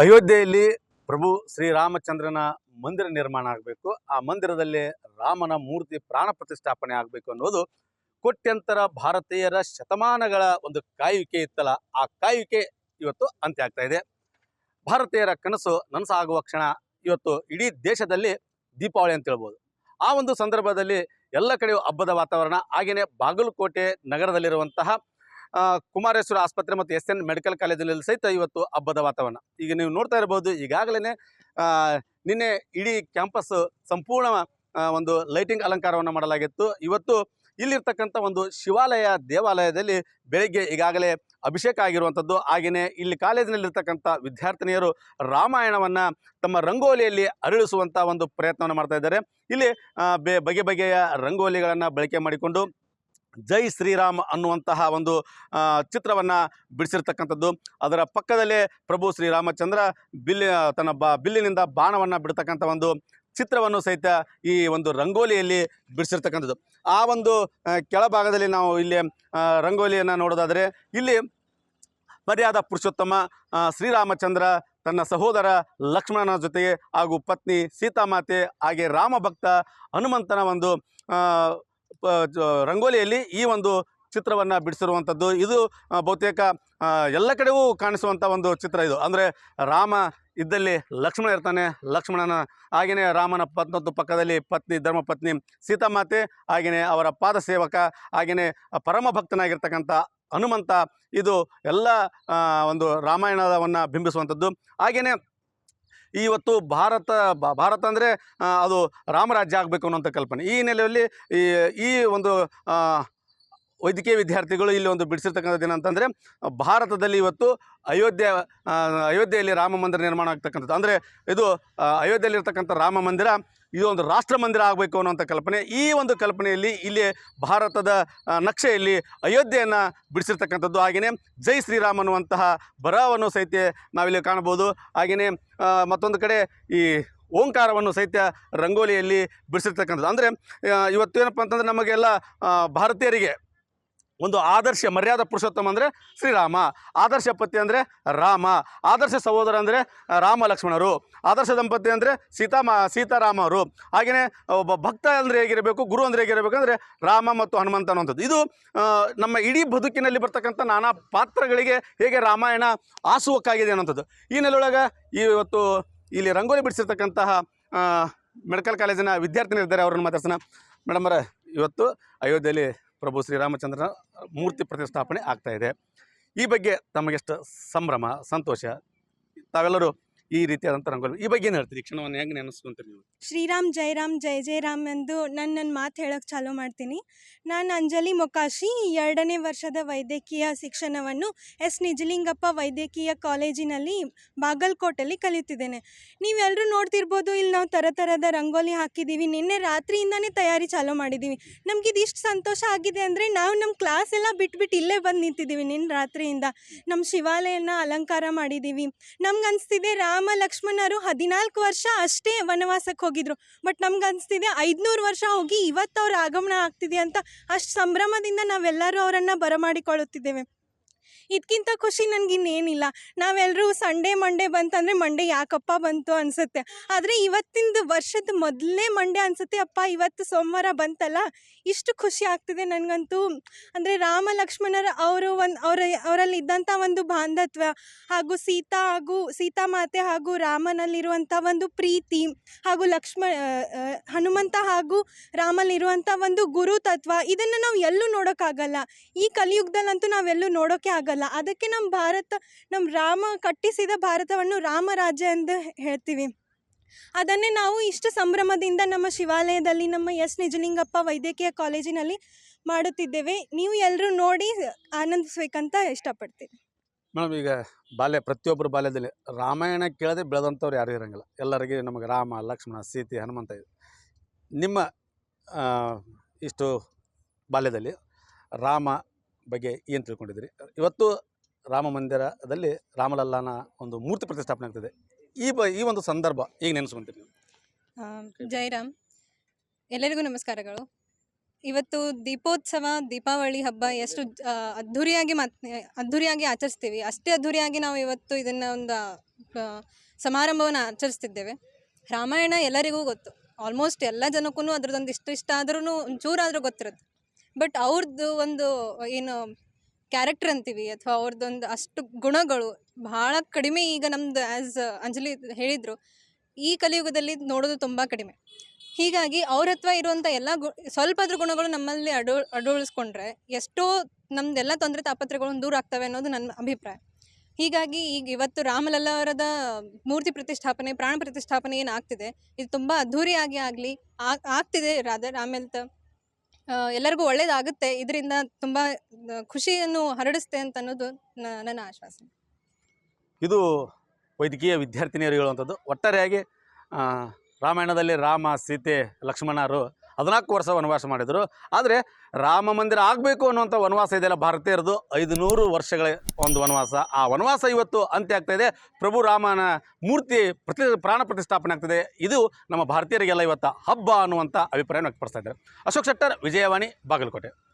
ಅಯೋಧ್ಯೆಯಲ್ಲಿ ಪ್ರಭು ಶ್ರೀರಾಮಚಂದ್ರನ ಮಂದಿರ ನಿರ್ಮಾಣ ಆಗಬೇಕು. ಆ ಮಂದಿರದಲ್ಲಿ ರಾಮನ ಮೂರ್ತಿ ಪ್ರಾಣ ಪ್ರತಿಷ್ಠಾಪನೆ ಆಗಬೇಕು ಅನ್ನೋದು ಕೋಟ್ಯಂತರ ಭಾರತೀಯರ ಶತಮಾನಗಳ ಒಂದು ಕಾಯುವಿಕೆ ಇತ್ತಲ್ಲ, ಆ ಕಾಯುವಿಕೆ ಇವತ್ತು ಅಂತ್ಯ ಆಗ್ತಾ ಇದೆ. ಭಾರತೀಯರ ಕನಸು ನನಸಾಗುವ ಕ್ಷಣ ಇವತ್ತು ಇಡೀ ದೇಶದಲ್ಲಿ ದೀಪಾವಳಿ ಅಂತ ಹೇಳ್ಬೋದು. ಆ ಒಂದು ಸಂದರ್ಭದಲ್ಲಿ ಎಲ್ಲ ಕಡೆಯೂ ಹಬ್ಬದ ವಾತಾವರಣ ಹಾಗೆಯೇ ಬಾಗಲಕೋಟೆ ನಗರದಲ್ಲಿರುವಂತಹ ಕುಮಾರೇಶ್ವರ ಆಸ್ಪತ್ರೆ ಮತ್ತು ಎಸ್ ಎನ್ ಮೆಡಿಕಲ್ ಕಾಲೇಜಿನಲ್ಲಿ ಸಹಿತ ಇವತ್ತು ಹಬ್ಬದ ವಾತಾವರಣ. ಈಗ ನೀವು ನೋಡ್ತಾ ಇರ್ಬೋದು ಈಗಾಗಲೇ ನಿನ್ನೆ ಇಡೀ ಕ್ಯಾಂಪಸ್ ಸಂಪೂರ್ಣ ಒಂದು ಲೈಟಿಂಗ್ ಅಲಂಕಾರವನ್ನು ಮಾಡಲಾಗಿತ್ತು. ಇವತ್ತು ಇಲ್ಲಿರ್ತಕ್ಕಂಥ ಒಂದು ಶಿವಾಲಯ ದೇವಾಲಯದಲ್ಲಿ ಬೆಳಿಗ್ಗೆ ಈಗಾಗಲೇ ಅಭಿಷೇಕ ಆಗಿರುವಂಥದ್ದು. ಹಾಗೆಯೇ ಇಲ್ಲಿ ಕಾಲೇಜಿನಲ್ಲಿರ್ತಕ್ಕಂಥ ವಿದ್ಯಾರ್ಥಿನಿಯರು ರಾಮಾಯಣವನ್ನು ತಮ್ಮ ರಂಗೋಲಿಯಲ್ಲಿ ಅರಳಿಸುವಂಥ ಒಂದು ಪ್ರಯತ್ನವನ್ನು ಮಾಡ್ತಾ ಇದ್ದಾರೆ. ಇಲ್ಲಿ ಬೆ, ಬಗೆ ಬಗೆಯ ರಂಗೋಲಿಗಳನ್ನು ಬಳಕೆ ಮಾಡಿಕೊಂಡು ಜೈ ಶ್ರೀರಾಮ್ ಅನ್ನುವಂತಹ ಒಂದು ಚಿತ್ರವನ್ನು ಬಿಡಿಸಿರ್ತಕ್ಕಂಥದ್ದು. ಅದರ ಪಕ್ಕದಲ್ಲೇ ಪ್ರಭು ಶ್ರೀರಾಮಚಂದ್ರ ಬಿಲ್ಲಿ, ತನ್ನ ಬಿಲ್ಲಿನಿಂದ ಬಾಣವನ್ನು ಬಿಡ್ತಕ್ಕಂಥ ಒಂದು ಚಿತ್ರವನ್ನು ಸಹಿತ ಈ ಒಂದು ರಂಗೋಲಿಯಲ್ಲಿ ಬಿಡಿಸಿರ್ತಕ್ಕಂಥದ್ದು. ಆ ಒಂದು ಕೆಳಭಾಗದಲ್ಲಿ ನಾವು ಇಲ್ಲಿ ರಂಗೋಲಿಯನ್ನು ನೋಡೋದಾದರೆ, ಇಲ್ಲಿ ಮರ್ಯಾದ ಪುರುಷೋತ್ತಮ ಶ್ರೀರಾಮಚಂದ್ರ ತನ್ನ ಸಹೋದರ ಲಕ್ಷ್ಮಣನ ಜೊತೆಗೆ ಹಾಗೂ ಪತ್ನಿ ಸೀತಾಮಾತೆ ಹಾಗೆ ರಾಮಭಕ್ತ ಹನುಮಂತನ ಒಂದು ರಂಗೋಲಿಯಲ್ಲಿ ಈ ಒಂದು ಚಿತ್ರವನ್ನು ಬಿಡಿಸಿರುವಂಥದ್ದು. ಇದು ಬಹುತೇಕ ಎಲ್ಲ ಕಡೆಗೂ ಕಾಣಿಸುವಂಥ ಒಂದು ಚಿತ್ರ ಇದು. ಅಂದರೆ ರಾಮ ಇದ್ದಲ್ಲಿ ಲಕ್ಷ್ಮಣ ಇರ್ತಾನೆ. ಲಕ್ಷ್ಮಣನ ಹಾಗೆಯೇ ರಾಮನ ಪತ್ನದ್ದು ಪಕ್ಕದಲ್ಲಿ ಪತ್ನಿ, ಧರ್ಮಪತ್ನಿ ಸೀತಾಮಾತೆ ಹಾಗೆಯೇ ಅವರ ಪಾದ ಸೇವಕ ಹಾಗೆಯೇ ಪರಮ ಭಕ್ತನಾಗಿರ್ತಕ್ಕಂಥ ಹನುಮಂತ. ಇದು ಎಲ್ಲ ಒಂದು ರಾಮಾಯಣವನ್ನು ಬಿಂಬಿಸುವಂಥದ್ದು. ಹಾಗೆಯೇ ಇವತ್ತು ಭಾರತ ಭಾರತ ಅಂದರೆ ಅದು ರಾಮರಾಜ್ಯ ಆಗಬೇಕು ಅನ್ನೋಂಥ ಕಲ್ಪನೆ. ಈ ಹಿನ್ನೆಲೆಯಲ್ಲಿ ಈ ಈ ಒಂದು ವೈದ್ಯಕೀಯ ವಿದ್ಯಾರ್ಥಿಗಳು ಇಲ್ಲಿ ಒಂದು ಬಿಡಿಸಿರ್ತಕ್ಕಂಥದ್ದು ಏನಂತಂದರೆ ಭಾರತದಲ್ಲಿ ಇವತ್ತು ಅಯೋಧ್ಯೆ ಅಯೋಧ್ಯೆಯಲ್ಲಿ ರಾಮ ಮಂದಿರ ನಿರ್ಮಾಣ ಆಗ್ತಕ್ಕಂಥದ್ದು. ಅಂದರೆ ಇದು ಅಯೋಧ್ಯೆಯಲ್ಲಿರ್ತಕ್ಕಂಥ ರಾಮ ಮಂದಿರ ಇದು ಒಂದು ರಾಷ್ಟ್ರ ಮಂದಿರ ಆಗಬೇಕು ಅನ್ನುವಂಥ ಕಲ್ಪನೆ. ಈ ಒಂದು ಕಲ್ಪನೆಯಲ್ಲಿ ಇಲ್ಲಿ ಭಾರತದ ನಕ್ಷೆಯಲ್ಲಿ ಅಯೋಧ್ಯೆಯನ್ನು ಬಿಡಿಸಿರ್ತಕ್ಕಂಥದ್ದು. ಹಾಗೆಯೇ ಜೈ ಶ್ರೀರಾಮ್ ಅನ್ನುವಂತಹ ಬರಹವನ್ನು ಸಹಿತ ನಾವಿಲ್ಲಿ ಕಾಣ್ಬೋದು ಹಾಗೆಯೇ ಮತ್ತೊಂದು ಕಡೆ ಈ ಓಂಕಾರವನ್ನು ಸಹಿತ ರಂಗೋಲಿಯಲ್ಲಿ ಬಿಡಿಸಿರ್ತಕ್ಕಂಥದ್ದು. ಅಂದರೆ ಇವತ್ತು ಏನಪ್ಪ ಅಂತಂದರೆ ನಮಗೆಲ್ಲ ಭಾರತೀಯರಿಗೆ ಒಂದು ಆದರ್ಶ ಮರ್ಯಾದ ಪುರುಷೋತ್ತಮ ಅಂದರೆ ಶ್ರೀರಾಮ, ಆದರ್ಶ ಪತಿ ಅಂದರೆ ರಾಮ, ಆದರ್ಶ ಸಹೋದರ ಅಂದರೆ ರಾಮ ಲಕ್ಷ್ಮಣರು, ಆದರ್ಶ ದಂಪತಿ ಅಂದರೆ ಸೀತಾಮ ಸೀತಾರಾಮ ಅವರು ಹಾಗೆಯೇ ಒಬ್ಬ ಭಕ್ತ ಅಂದರೆ ಹೇಗಿರಬೇಕು, ಗುರು ಅಂದರೆ ಹೇಗಿರಬೇಕಂದ್ರೆ ರಾಮ ಮತ್ತು ಹನುಮಂತ ಅನ್ನುವಂಥದ್ದು. ಇದು ನಮ್ಮ ಇಡೀ ಬದುಕಿನಲ್ಲಿ ಬರ್ತಕ್ಕಂಥ ನಾನಾ ಪಾತ್ರಗಳಿಗೆ ಹೇಗೆ ರಾಮಾಯಣ ಆಸುವಕ್ಕಾಗಿದೆ ಅನ್ನೋಂಥದ್ದು ಈ ನೆಲೆಯೊಳಗೆ ಇವತ್ತು ಇಲ್ಲಿ ರಂಗೋಲಿ ಬಿಡಿಸಿರ್ತಕ್ಕಂತಹ ಮೆಡಿಕಲ್ ಕಾಲೇಜಿನ ವಿದ್ಯಾರ್ಥಿನಿ ಇದ್ದಾರೆ ಅವ್ರನ್ನ ಮಾತಾಡ್ಸೋಣ. ಮೇಡಮರ ಇವತ್ತು ಅಯೋಧ್ಯೆಯಲ್ಲಿ ಪ್ರಭು ಶ್ರೀರಾಮಚಂದ್ರನ ಮೂರ್ತಿ ಪ್ರತಿಷ್ಠಾಪನೆ ಆಗ್ತಾ ಇದೆ. ಈ ಬಗ್ಗೆ ತಮಗೆಷ್ಟು ಸಂಭ್ರಮ ಸಂತೋಷ? ತಾವೆಲ್ಲರೂ ಈ ರೀತಿಯಾದಂಥ ರಂಗೋಲಿ ಈ ಬಗ್ಗೆ ಹೇಳ್ತೀರಿ? ಕ್ಷಣವನ್ನು ಹೆಂಗೆ ನೆನೆಸ್ಕೊಂತೀರಿ ನೀವು? ಶ್ರೀರಾಮ್ ಜೈರಾಮ್ ಜೈ ರಾಮ್ ಎಂದು ನನ್ನ ನನ್ನ ಮಾತು ಹೇಳೋಕ್ಕೆ ಚಾಲೂ ಮಾಡ್ತೀನಿ. ನಾನು ಅಂಜಲಿ ಮೊಕಾಶಿ, ಎರಡನೇ ವರ್ಷದ ವೈದ್ಯಕೀಯ ಶಿಕ್ಷಣವನ್ನು ಎಸ್. ನಿಜಲಿಂಗಪ್ಪ ವೈದ್ಯಕೀಯ ಕಾಲೇಜಿನಲ್ಲಿ ಬಾಗಲ್ಕೋಟಲ್ಲಿ ಕಲಿಯುತ್ತಿದ್ದೇನೆ ನೀವೆಲ್ಲರೂ ನೋಡ್ತಿರ್ಬೋದು ಇಲ್ಲಿ ನಾವು ಥರ ಥರದ ರಂಗೋಲಿ ಹಾಕಿದ್ದೀವಿ ನಿನ್ನೆ ರಾತ್ರಿಯಿಂದನೇ ತಯಾರಿ ಚಾಲೂ ಮಾಡಿದ್ದೀವಿ ನಮ್ಗೆ ಇದು ಇಷ್ಟು ಸಂತೋಷ ಆಗಿದೆ ಅಂದರೆ ನಾವು ನಮ್ಮ ಕ್ಲಾಸ್ ಎಲ್ಲ ಬಿಟ್ಬಿಟ್ಟು ಇಲ್ಲೇ ಬಂದು ನಿಂತಿದ್ದೀವಿ ನಿನ್ನ ರಾತ್ರಿಯಿಂದ. ನಮ್ಮ ಶಿವಾಲಯನ ಅಲಂಕಾರ ಮಾಡಿದ್ದೀವಿ ನಮ್ಗೆ ಅನಿಸ್ತಿದೆ ರಾಮ ಲಕ್ಷ್ಮಣರು ಹದಿನಾಲ್ಕು ವರ್ಷ ಅಷ್ಟೇ ವನವಾಸಕ್ಕೆ ಹೋಗಿದ್ರು. ಬಟ್ ನಮ್ಗೆ ಅನಿಸ್ತಿದೆ ಐದುನೂರು ವರ್ಷ ಹೋಗಿ ಇವತ್ತು ಅವ್ರ ಆಗಮನ ಆಗ್ತಿದೆ ಅಂತ ಅಷ್ಟು ಸಂಭ್ರಮದಿಂದ ನಾವೆಲ್ಲರೂ ಅವರನ್ನು ಬರಮಾಡಿಕೊಳ್ಳುತ್ತಿದ್ದೇವೆ. ಇದಕ್ಕಿಂತ ಖುಷಿ ನನಗಿನ್ನೇನಿಲ್ಲ. ನಾವೆಲ್ಲರೂ ಸಂಡೇ, ಮಂಡೇ ಬಂತಂದರೆ ಮಂಡೇ ಯಾಕಪ್ಪ ಬಂತು ಅನಿಸುತ್ತೆ. ಆದರೆ ಇವತ್ತಿಂದು ವರ್ಷದ ಮೊದಲನೇ ಮಂಡೇ ಅನಿಸುತ್ತೆ, ಅಪ್ಪ ಇವತ್ತು ಸೋಮವಾರ ಬಂತಲ್ಲ? ಇಷ್ಟು ಖುಷಿ ಆಗ್ತಿದೆ ನನಗಂತೂ. ಅಂದರೆ ರಾಮ ಲಕ್ಷ್ಮಣರ ಅವರು ಒಂದು ಅವರ ಅವರಲ್ಲಿ ಇದ್ದಂಥ ಒಂದು ಬಾಂಧತ್ವ ಹಾಗೂ ಸೀತಾ ಹಾಗೂ ಸೀತಾ ಮಾತೆ ಹಾಗೂ ರಾಮನಲ್ಲಿರುವಂಥ ಒಂದು ಪ್ರೀತಿ ಹಾಗೂ ಲಕ್ಷ್ಮ ಹನುಮಂತ ಹಾಗೂ ರಾಮಲ್ಲಿರುವಂಥ ಒಂದು ಗುರು ತತ್ವ ಇದನ್ನು ನಾವು ಎಲ್ಲೂ ನೋಡೋಕ್ಕಾಗಲ್ಲ. ಈ ಕಲಿಯುಗದಲ್ಲಂತೂ ನಾವೆಲ್ಲೂ ನೋಡೋಕ್ಕೆ ಆಗಲ್ಲ. ಅದಕ್ಕೆ ನಮ್ಮ ಭಾರತ ನಮ್ಮ ರಾಮ ಕಟ್ಟಿಸಿದ ಭಾರತವನ್ನು ರಾಮರಾಜ್ಯ ಎಂದು ಹೇಳ್ತೀವಿ. ಅದನ್ನೇ ನಾವು ಇಷ್ಟು ಸಂಭ್ರಮದಿಂದ ನಮ್ಮ ಶಿವಾಲಯದಲ್ಲಿ, ನಮ್ಮ ಎಸ್ ನಿಜಲಿಂಗಪ್ಪ ವೈದ್ಯಕೀಯ ಕಾಲೇಜಿನಲ್ಲಿ ಮಾಡುತ್ತಿದ್ದೇವೆ. ನೀವು ಎಲ್ಲರೂ ನೋಡಿ ಆನಂದಿಸ್ಬೇಕಂತ ಇಷ್ಟಪಡ್ತೀವಿ ಮೇಡಮ್ ಈಗ ಬಾಲ್ಯ ಪ್ರತಿಯೊಬ್ಬರ ಬಾಲ್ಯದಲ್ಲಿ ರಾಮಾಯಣ ಕೇಳದೆ ಬೆಳೆದಂಥವ್ರು ಯಾರೂ ಇರೋಂಗಿಲ್ಲ. ಎಲ್ಲರಿಗೆ ನಮಗೆ ರಾಮ, ಲಕ್ಷ್ಮಣ, ಸೀತೆ, ಹನುಮಂತ ಇದೆ. ನಿಮ್ಮ ಇಷ್ಟು ಬಾಲ್ಯದಲ್ಲಿ ರಾಮ ಬಗ್ಗೆ ಏನು ತಿಳ್ಕೊಂಡಿದ್ದೀರಿ? ಇವತ್ತು ರಾಮ ಮಂದಿರದಲ್ಲಿ ರಾಮಲಲ್ಲಾನ ಒಂದು ಮೂರ್ತಿ ಪ್ರತಿಷ್ಠಾಪನೆ ಆಗ್ತದೆ. ಈ ಬ, ಈ ಒಂದು ಸಂದರ್ಭ ಈಗ ನೆನೆಸ್ಕೊಂತೀರಿ ನೀವು? ಜೈರಾಮ್, ಎಲ್ಲರಿಗೂ ನಮಸ್ಕಾರಗಳು. ಇವತ್ತು ದೀಪೋತ್ಸವ, ದೀಪಾವಳಿ ಹಬ್ಬ ಎಷ್ಟು ಅದ್ಧೂರಿಯಾಗಿ ಮತ್, ಅದ್ಧೂರಿಯಾಗಿ ಆಚರಿಸ್ತೀವಿ. ಅಷ್ಟೇ ಅದ್ಧೂರಿಯಾಗಿ ನಾವು ಇವತ್ತು ಇದನ್ನು ಒಂದು ಸಮಾರಂಭವನ್ನು ಆಚರಿಸ್ತಿದ್ದೇವೆ. ರಾಮಾಯಣ ಎಲ್ಲರಿಗೂ ಗೊತ್ತು. ಆಲ್ಮೋಸ್ಟ್ ಎಲ್ಲ ಜನಕ್ಕೂ ಅದ್ರದ್ದೊಂದು ಇಷ್ಟ ಇಷ್ಟ ಆದ್ರೂ ಒಂಚೂರಾದರೂ ಗೊತ್ತಿರುತ್ತೆ. ಬಟ್ ಅವ್ರದ್ದು ಒಂದು, ಏನು ಕ್ಯಾರೆಕ್ಟರ್ ಅಂತೀವಿ ಅಥವಾ ಅವ್ರದ್ದೊಂದು ಅಷ್ಟು ಗುಣಗಳು ಭಾಳ ಕಡಿಮೆ ಈಗ ನಮ್ದು ಆ್ಯಸ್ ಅಂಜಲಿ ಹೇಳಿದರು, ಈ ಕಲಿಯುಗದಲ್ಲಿ ನೋಡೋದು ತುಂಬ ಕಡಿಮೆ. ಹೀಗಾಗಿ ಅವ್ರ ಹತ್ರ ಇರುವಂಥ ಎಲ್ಲ ಗು ಸ್ವಲ್ಪ ಗುಣಗಳು ನಮ್ಮಲ್ಲಿ ಅಡೋ, ಅಡೋಳಿಸ್ಕೊಂಡ್ರೆ ಎಷ್ಟೋ ನಮ್ದೆಲ್ಲ ತೊಂದರೆ ತಾಪತ್ರೆಗಳನ್ನು ದೂರ ಆಗ್ತವೆ ಅನ್ನೋದು ನನ್ನ ಅಭಿಪ್ರಾಯ. ಹೀಗಾಗಿ ಈಗ ಇವತ್ತು ರಾಮಲಲ್ಲವರದ ಮೂರ್ತಿ ಪ್ರತಿಷ್ಠಾಪನೆ, ಪ್ರಾಣ ಪ್ರತಿಷ್ಠಾಪನೆ ಏನು ಆಗ್ತಿದೆ, ಇದು ತುಂಬ ಅದ್ಧೂರಿಯಾಗಿ ಆಗಲಿ ಆಗ್ತಿದೆ ರಾಧಾ ಆಮೇಲೆ ಎಲ್ಲರಿಗೂ ಒಳ್ಳೇದಾಗುತ್ತೆ. ಇದರಿಂದ ತುಂಬ ಖುಷಿಯನ್ನು ಹರಡಿಸ್ತೆ ಅಂತ ಅನ್ನೋದು ನನ್ನ ಆಶ್ವಾಸನೆ. ಇದು ವೈದ್ಯಕೀಯ ವಿದ್ಯಾರ್ಥಿನಿಯರು ಹೇಳುವಂಥದ್ದು. ಒಟ್ಟಾರೆಯಾಗಿ ರಾಮಾಯಣದಲ್ಲಿ ರಾಮ, ಸೀತೆ, ಲಕ್ಷ್ಮಣರು ಹದಿನಾಲ್ಕು ವರ್ಷ ವನವಾಸ ಮಾಡಿದರು. ಆದರೆ ರಾಮ ಮಂದಿರ ಆಗಬೇಕು ಅನ್ನುವಂಥ ವನವಾಸ ಇದೆಯಲ್ಲ, ಭಾರತೀಯರದು ಐದುನೂರು ವರ್ಷಗಳ ಒಂದು ವನವಾಸ. ಆ ವನವಾಸ ಇವತ್ತು ಅಂತ್ಯ ಆಗ್ತಾ ಇದೆ. ಪ್ರಭು ರಾಮನ ಮೂರ್ತಿ ಪ್ರತಿ ಪ್ರಾಣ ಪ್ರತಿಷ್ಠಾಪನೆ ಆಗ್ತದೆ. ಇದು ನಮ್ಮ ಭಾರತೀಯರಿಗೆಲ್ಲ ಇವತ್ತು ಹಬ್ಬ ಅನ್ನುವಂಥ ಅಭಿಪ್ರಾಯವನ್ನು ವ್ಯಕ್ತಪಡಿಸ್ತಾ ಇದ್ದಾರೆ. ಅಶೋಕ್ ಶೆಟ್ಟರ್, ವಿಜಯವಾಣಿ, ಬಾಗಲಕೋಟೆ.